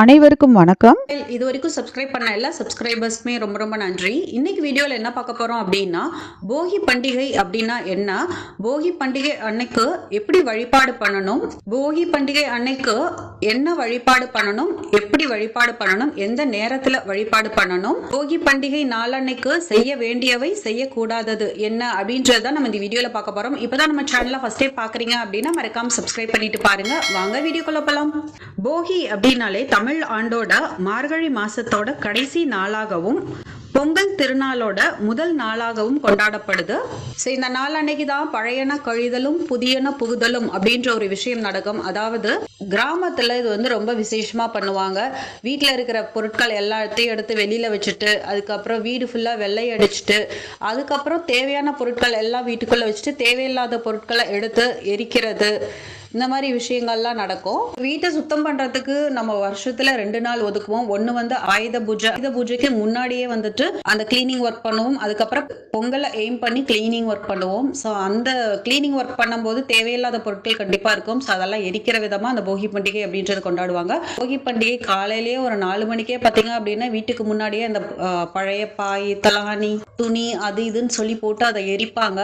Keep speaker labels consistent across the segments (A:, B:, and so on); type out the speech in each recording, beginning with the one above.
A: அனைவருக்கும் வணக்கம்.
B: இது வரைக்கும் சப்ஸ்கிரைப் பண்ண எல்லா சப்ஸ்கிரைபர்ஸ்க்குமே ரொம்ப ரொம்ப நன்றி. இன்னைக்கு வீடியோவில் என்ன பார்க்க போகிறோம் அப்படின்னா போகி பண்டிகை அப்படின்னா என்ன? போகி பண்டிகை அன்னைக்கு எப்படி வழிபாடு பண்ணணும்? போகி பண்டிகை அன்னைக்கு என்ன வழிபாடு பண்ணணும்? எப்படி வழிபாடு பண்ணணும்? எந்த நேரத்தில் வழிபாடு பண்ணணும்? போகி பண்டிகை நாளன்னைக்கு செய்ய வேண்டியவை செய்யக்கூடாதது என்ன அப்படின்றத நம்ம இந்த வீடியோவில் பார்க்க போகிறோம் இப்போதான் நம்ம சேனலை ஃபஸ்ட்டே பார்க்குறீங்க அப்படின்னா மறக்காம சப்ஸ்கிரைப் பண்ணிட்டு பாருங்க. வாங்க வீடியோக்குள்ள போகலாம் போகி அப்படின்னாலே தமிழ் ஆண்டோட மார்கழி மாசத்தோட கடைசி நாளாகவும் பொங்கல் திருநாளோட முதல் நாளாகவும் கொண்டாடப்படுது. ஸோ இந்த நாள் அன்னைக்கு தான் பழையன கழிதலும் புதியன புகுதலும் அப்படின்ற ஒரு விஷயம் நடக்கும். அதாவது கிராமத்தில் இது வந்து ரொம்ப விசேஷமா பண்ணுவாங்க. வீட்டில் இருக்கிற பொருட்கள் எல்லாத்தையும் எடுத்து வெளியில் வச்சுட்டு அதுக்கப்புறம் வீடு ஃபுல்லாக வெள்ளை அடிச்சுட்டு அதுக்கப்புறம் தேவையான பொருட்கள் எல்லாம் வீட்டுக்குள்ளே வச்சுட்டு தேவையில்லாத பொருட்களை எடுத்து எரிக்கிறது. இந்த மாதிரி விஷயங்கள்லாம் நடக்கும். வீட்டை சுத்தம் பண்றதுக்கு நம்ம வருஷத்துல ரெண்டு நாள் ஒதுக்குவோம். ஒண்ணு வந்து ஆயுத பூஜை. ஆயுத பூஜைக்கு முன்னாடியே வந்துட்டு அந்த கிளீனிங் ஒர்க் பண்ணுவோம். அதுக்கப்புறம் பொங்கலை எய்ம் பண்ணி கிளீனிங் ஒர்க் பண்ணுவோம். ஸோ அந்த கிளீனிங் ஒர்க் பண்ணும்போது தேவையில்லாத பொருட்கள் கண்டிப்பா இருக்கும். ஸோ அதெல்லாம் எரிக்கிற விதமா அந்த போகி பண்டிகை அப்படின்றது கொண்டாடுவாங்க. போகி பண்டிகை காலையிலேயே ஒரு நாலு மணிக்கே பார்த்தீங்க அப்படின்னா வீட்டுக்கு முன்னாடியே அந்த பழைய பாய் தலானி துணி அது இதுன்னு சொல்லி போட்டு அதை எரிப்பாங்க.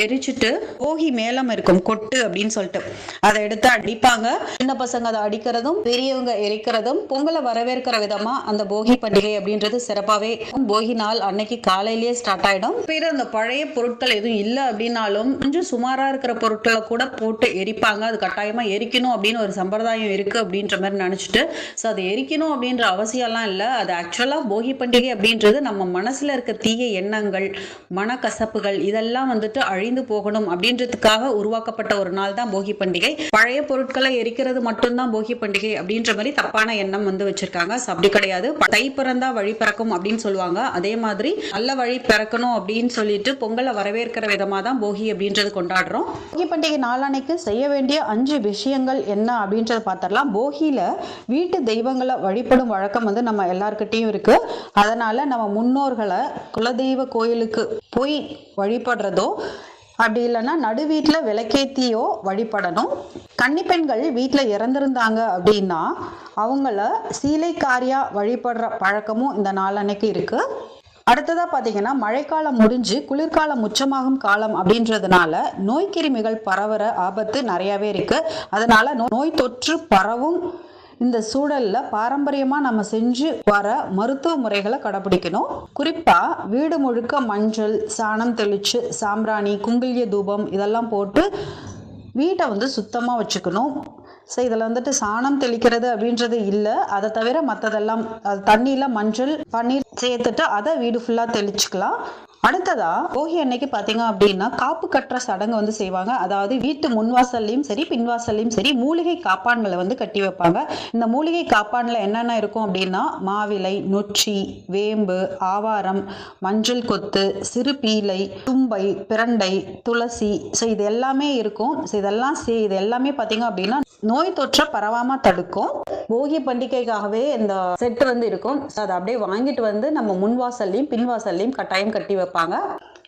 B: எரிச்சிட்டு போகி மேலம் இருக்கும் கொட்டு அப்படின்னு சொல்லிட்டு. அதை எடுத்து அடிப்பாங்க. சின்ன பசங்க அதை அடிக்கிறதும் பெரியவங்க எரிக்கிறதும் பொங்கலை வரவேற்கிற விதமா அந்த போகி பண்டிகை அப்படின்றது சிறப்பாவே போகி நாள் அன்னைக்கு காலையிலேயே ஸ்டார்ட் ஆயிடும். பேர் அந்த பழைய பொருட்கள் எதுவும் இல்லை அப்படின்னாலும் கொஞ்சம் சுமாரா இருக்கிற பொருட்களை கூட போட்டு எரிப்பாங்க. அது கட்டாயமா எரிக்கணும் அப்படின்னு ஒரு சம்பிரதாயம் இருக்கு அப்படின்ற மாதிரி நினைச்சிட்டு. ஸோ அதை எரிக்கணும் அப்படின்ற அவசியம்லாம் இல்லை. அது ஆக்சுவலா போகி பண்டிகை அப்படின்றது நம்ம மனசுல இருக்க தீய எண்ணங்கள் மனக்கசப்புகள் இதெல்லாம் வந்துட்டு அழிந்து போகணும் அப்படின்றதுக்காக உருவாக்கப்பட்ட ஒரு நாள் தான் போகி பண்டிகை. பழைய பொருட்களை எரிக்கிறது மட்டும்தான் போகி பண்டிகை அப்படின்ற மாதிரி தப்பான எண்ணம் வந்து வச்சிருக்காங்க. அப்படி கிடையாது. தை பிறந்தா வழி பிறக்கும் அப்படின்னு சொல்லுவாங்க. அதே மாதிரி நல்ல வழி பிறக்கணும் அப்படின்னு சொல்லிட்டு பொங்கலை வரவேற்கிற விதமா தான் போகி அப்படின்றது கொண்டாடுறோம். போகி பண்டிகை நாளானைக்கு செய்ய வேண்டிய அஞ்சு விஷயங்கள் என்ன அப்படின்றத பார்த்தரலாம் போகியில வீட்டு தெய்வங்களை வழிபடும் வழக்கம் வந்து நம்ம எல்லாருக்கிட்டையும் இருக்கு. அதனால நம்ம முன்னோர்களை குலதெய்வ கோயிலுக்கு போய் வழிபடுறதோ அப்படி இல்லைன்னா நடு வீட்டில் விளக்கேத்தியோ வழிபடணும். கன்னிப்பெண்கள் வீட்டில் இறந்திருந்தாங்க அப்படின்னா அவங்கள சீலைக்காரியா வழிபடுற பழக்கமும் இந்த நாளன்னைக்கு இருக்கு. அடுத்ததா பாத்தீங்கன்னா மழைக்காலம் முடிஞ்சு குளிர்காலம் உச்சமாகும் காலம் அப்படின்றதுனால நோய் கிருமிகள் பரவுற ஆபத்து நிறையவே இருக்கு. அதனால நோய் தொற்று பரவும் இந்த சூழல்ல பாரம்பரியமா நம்ம செஞ்சு வர மருத்துவ முறைகளை கடைபிடிக்கணும். குறிப்பா வீடு முழுக்க மஞ்சள் சாணம் தெளிச்சு சாம்பிராணி குங்கிலிய தூபம் இதெல்லாம் போட்டு வீட்டை வந்து சுத்தமாக வச்சுக்கணும். ஸோ இதில் வந்துட்டு சாணம் தெளிக்கிறது அப்படின்றது இல்லை. அதை தவிர மற்றதெல்லாம் அது தண்ணியில் மஞ்சள் பன்னீர் சேர்த்துட்டு அதை வீடு ஃபுல்லாக தெளிச்சுக்கலாம். அடுத்ததா போகி அன்னைக்கு பார்த்தீங்க அப்படின்னா காப்பு கட்டுற சடங்கு வந்து செய்வாங்க. அதாவது வீட்டு முன்வாசல்லையும் சரி பின்வாசல்லையும் சரி மூலிகை காப்பான்களை வந்து கட்டி வைப்பாங்க. இந்த மூலிகை காப்பான்ல என்னென்ன இருக்கும் அப்படின்னா மாவிலை நொச்சி வேம்பு ஆவாரம் மஞ்சள் கொத்து சிறு பீலை தும்பை பிரண்டை துளசி. ஸோ இது எல்லாமே இருக்கும். ஸோ இதெல்லாம் இது எல்லாமே பார்த்தீங்க அப்படின்னா நோய் தொற்றை பரவாம தடுக்கும். போகி பண்டிகைக்காகவே இந்த செட் வந்து இருக்கும். அதை அப்படியே வாங்கிட்டு வந்து நம்ம முன்வாசல்லையும் பின்வாசல்லையும் கட்டாயம் கட்டி வைப்பாங்க.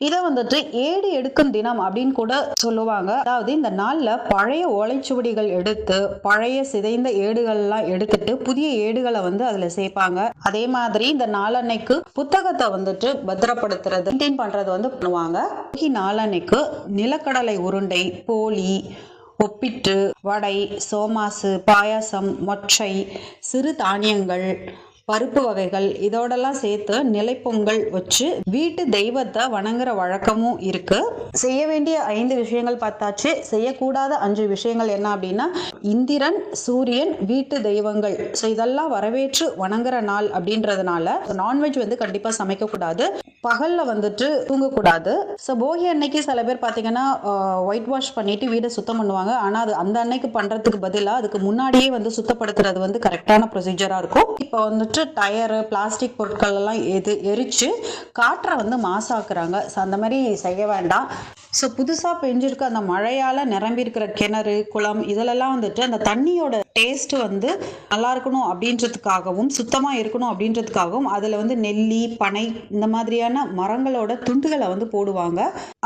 B: இதை வந்துட்டு ஏடு எடுக்கும் தினம் அப்படின்னு கூட சொல்லுவாங்க. அதாவது இந்த நாள்ல பழைய ஓலைச்சுவடிகள் எடுத்து பழைய சிதைந்த ஏடுகள்லாம் எடுத்துட்டு புதிய ஏடுகளை வந்து அதுல சேர்ப்பாங்க அதே மாதிரி இந்த நாளன்னைக்கு புத்தகத்தை வந்துட்டு பத்திரப்படுத்துறது மெயின்டைன் பண்றது வந்து பண்ணுவாங்க. நாளன்னைக்கு நிலக்கடலை உருண்டை போலி ஒப்பிட்டு வடை சோமாசு பாயாசம் மொச்சை சிறு தானியங்கள் பருப்பு வகைகள் இதோடெல்லாம் சேர்த்து நிலைப்பொங்கல் வச்சு வீட்டு தெய்வத்தை வணங்குற வழக்கமும் இருக்கு. செய்ய வேண்டிய ஐந்து விஷயங்கள் பார்த்தாச்சு. செய்யக்கூடாத அஞ்சு விஷயங்கள் என்ன அப்படின்னா இந்திரன் சூரியன் வீட்டு தெய்வங்கள். ஸோ இதெல்லாம் வரவேற்று வணங்குற நாள் அப்படின்றதுனால நான்வெஜ் வந்து கண்டிப்பா சமைக்கக்கூடாது. பகல்ல வந்துட்டு தூங்கக்கூடாது. ஸோ போகி அன்னைக்கு சில பேர் பார்த்தீங்கன்னா ஒயிட் வாஷ் பண்ணிட்டு வீடை சுத்தம் பண்ணுவாங்க. ஆனால் அது அந்த அன்னைக்கு பண்றதுக்கு பதிலாக அதுக்கு முன்னாடியே வந்து சுத்தப்படுத்துறது வந்து கரெக்டான ப்ரொசீஜராக இருக்கும். இப்போ வந்துட்டு டயரு பிளாஸ்டிக் பொருட்கள் எல்லாம் எது எரிச்சு காற்றை வந்து மாசாக்குறாங்க. ஸோ அந்த மாதிரி செய்ய வேண்டாம். ஸோ புதுசாக பெஞ்சிருக்க அந்த மழையால் நிரம்பி இருக்கிற கிணறு குளம் இதிலெல்லாம் வந்துட்டு அந்த தண்ணியோட டேஸ்ட் வந்து நல்லா இருக்கணும் அப்படின்றதுக்காகவும் சுத்தமாக இருக்கணும் அப்படின்றதுக்காகவும் அதில் வந்து நெல்லி பனை இந்த மாதிரியான மரங்களோட துண்டுகளை வந்து போடுவாங்க.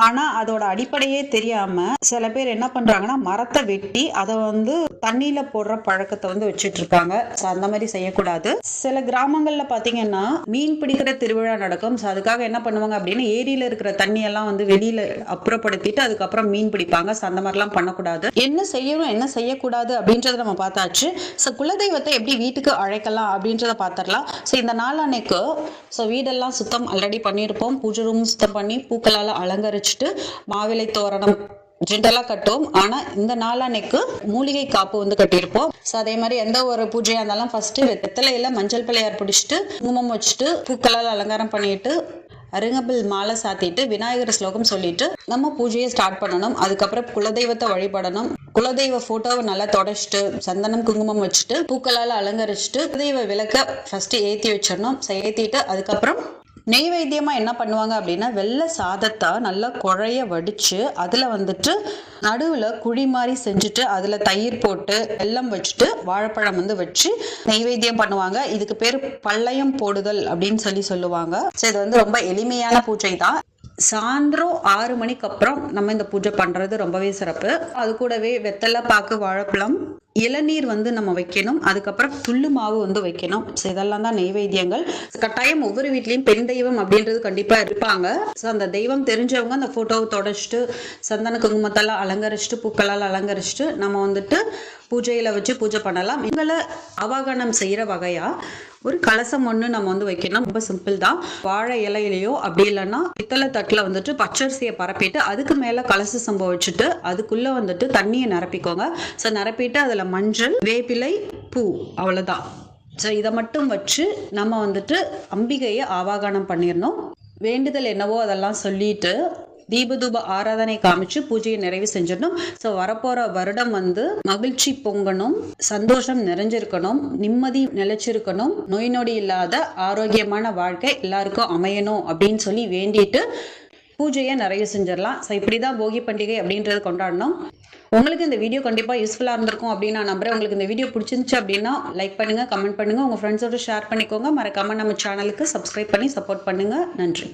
B: ஆனால் அதோட அடிப்படையே தெரியாமல் சில பேர் என்ன பண்ணுறாங்கன்னா மரத்தை வெட்டி அதை வந்து தண்ணியில் போடுற பழக்கத்தை வந்து வச்சுட்டு இருக்காங்க ஸோ அந்த மாதிரி செய்யக்கூடாது. சில கிராமங்களில் பார்த்தீங்கன்னா மீன் பிடிக்கிற திருவிழா நடக்கும். ஸோ அதுக்காக என்ன பண்ணுவாங்க அப்படின்னா ஏரியில் இருக்கிற தண்ணியெல்லாம் வந்து வெளியில் அப்புறப்படுத்திட்டு அதுக்கப்புறம் மீன் பிடிப்பாங்க. ஸோ அந்த மாதிரிலாம் பண்ணக்கூடாது. என்ன செய்யணும் என்ன செய்யக்கூடாது அப்படின்றத நம்ம பார்த்தாச்சு. ஸோ குலதெய்வத்தை எப்படி வீட்டுக்கு அழைக்கலாம் அப்படின்றத பார்த்துடலாம். ஸோ இந்த நாள் அன்னைக்கு ஸோ வீடெல்லாம் சுத்தம் ஆல்ரெடி பண்ணியிருப்போம். பூஜை ரூம் சுத்தம் பண்ணி பூக்களால் அலங்கரிச்சுட்டு மாவிலை தோரணம் ஜென்ரலாக கட்டுவோம். ஆனால் இந்த நாளானைக்கு மூலிகை காப்பு வந்து கட்டியிருப்போம். ஸோ அதே மாதிரி எந்த ஒரு பூஜையாக இருந்தாலும் ஃபர்ஸ்ட் வெத்தலையில் மஞ்சள் பிள்ளையார் பிடிச்சிட்டு குங்குமம் வச்சுட்டு பூக்களால் அலங்காரம் பண்ணிட்டு அருங்கபில் மாலை சாத்திட்டு விநாயகர் ஸ்லோகம் சொல்லிட்டு நம்ம பூஜையை ஸ்டார்ட் பண்ணணும். அதுக்கப்புறம் குலதெய்வத்தை வழிபடணும். குலதெய்வ போட்டோவை நல்லா தொடச்சிட்டு சந்தனம் குங்குமம் வச்சுட்டு பூக்களால் அலங்கரிச்சுட்டு குலதெய்வ விளக்க ஃபர்ஸ்ட் ஏற்றி வச்சிடணும். ஸோ ஏற்றிட்டு அதுக்கப்புறம் நெய்வேத்தியமா என்ன பண்ணுவாங்க அப்படின்னா வெள்ளை சாதத்தை நல்லா குழைய வடிச்சு அதில் வந்துட்டு நடுவில் குழி மாதிரி செஞ்சுட்டு அதில் தயிர் போட்டு வெல்லம் வச்சுட்டு வாழைப்பழம் வந்து வச்சு நெய்வேத்தியம் பண்ணுவாங்க. இதுக்கு பேர் பள்ளையம் போடுதல் அப்படின்னு சொல்லி சொல்லுவாங்க. ஸோ இது வந்து ரொம்ப எளிமையான பூஜை தான் சாயந்தரம் ஆறு மணிக்கு அப்புறம் நம்ம இந்த பூஜை பண்ணுறது ரொம்பவே சிறப்பு. அது கூடவே வெத்தலை பாக்கு வாழைப்பழம் இளநீர் வந்து நம்ம வைக்கணும். அதுக்கப்புறம் துள்ளு மாவு வந்து வைக்கணும். ஸோ இதெல்லாம் தான் நெய்வேத்தியங்கள். கட்டாயம் ஒவ்வொரு வீட்லேயும் பெண் தெய்வம் அப்படின்றது கண்டிப்பாக இருப்பாங்க. ஸோ அந்த தெய்வம் தெரிஞ்சவங்க அந்த ஃபோட்டோவை தொடச்சிட்டு சந்தன குங்குமத்தெல்லாம் அலங்கரிச்சுட்டு பூக்களால் அலங்கரிச்சுட்டு நம்ம வந்துட்டு பூஜையில் வச்சு பூஜை பண்ணலாம். இவங்களை அவாகனம் செய்கிற வகையாக ஒரு கலசம் ஒன்று நம்ம வந்து வைக்கணும் ரொம்ப சிம்பிள் தான். வாழை இலையிலையோ அப்படி இல்லைன்னா பித்தளை தட்டில் வந்துட்டு பச்சரிசியை பரப்பிட்டு அதுக்கு மேலே கலச சம்பவம் வச்சுட்டு அதுக்குள்ளே வந்துட்டு தண்ணியை நிரப்பிக்கோங்க. ஸோ நிரப்பிட்டு அதில் மஞ்சள் வேப்பிலை பூ அவ்வளோதான் ஸோ இதை மட்டும் வச்சு நம்ம வந்துட்டு அம்பிகையை ஆவாகனம் பண்ணிடணும். வேண்டுதல் என்னவோ அதெல்லாம் சொல்லிட்டு தீபதூப ஆராதனை காமிச்சு பூஜையை நிறைவு செஞ்சிடணும். ஸோ வரப்போற வருடம் வந்து மகிழ்ச்சி பொங்கணும் சந்தோஷம் நிறைஞ்சிருக்கணும் நிம்மதி நிலைச்சிருக்கணும் நோய் நொடி இல்லாத ஆரோக்கியமான வாழ்க்கை எல்லாருக்கும் அமையணும் அப்படின்னு சொல்லி வேண்டிட்டு பூஜையை நிறைய செஞ்சிடலாம். ஸோ இப்படி தான் போகி பண்டிகை அப்படின்றது கொண்டாடணும். உங்களுக்கு இந்த வீடியோ கண்டிப்பாக யூஸ்ஃபுல்லாக இருந்திருக்கும் அப்படின்னு நான் நம்புறேன். உங்களுக்கு இந்த வீடியோ பிடிச்சிருந்துச்சு அப்படின்னா லைக் பண்ணுங்கள் கமெண்ட் பண்ணுங்கள் உங்கள் ஃப்ரெண்ட்ஸோட ஷேர் பண்ணிக்கோங்க. மறக்காமல் நம்ம சேனலுக்கு சப்ஸ்கிரைப் பண்ணி சப்போர்ட் பண்ணுங்கள் நன்றி.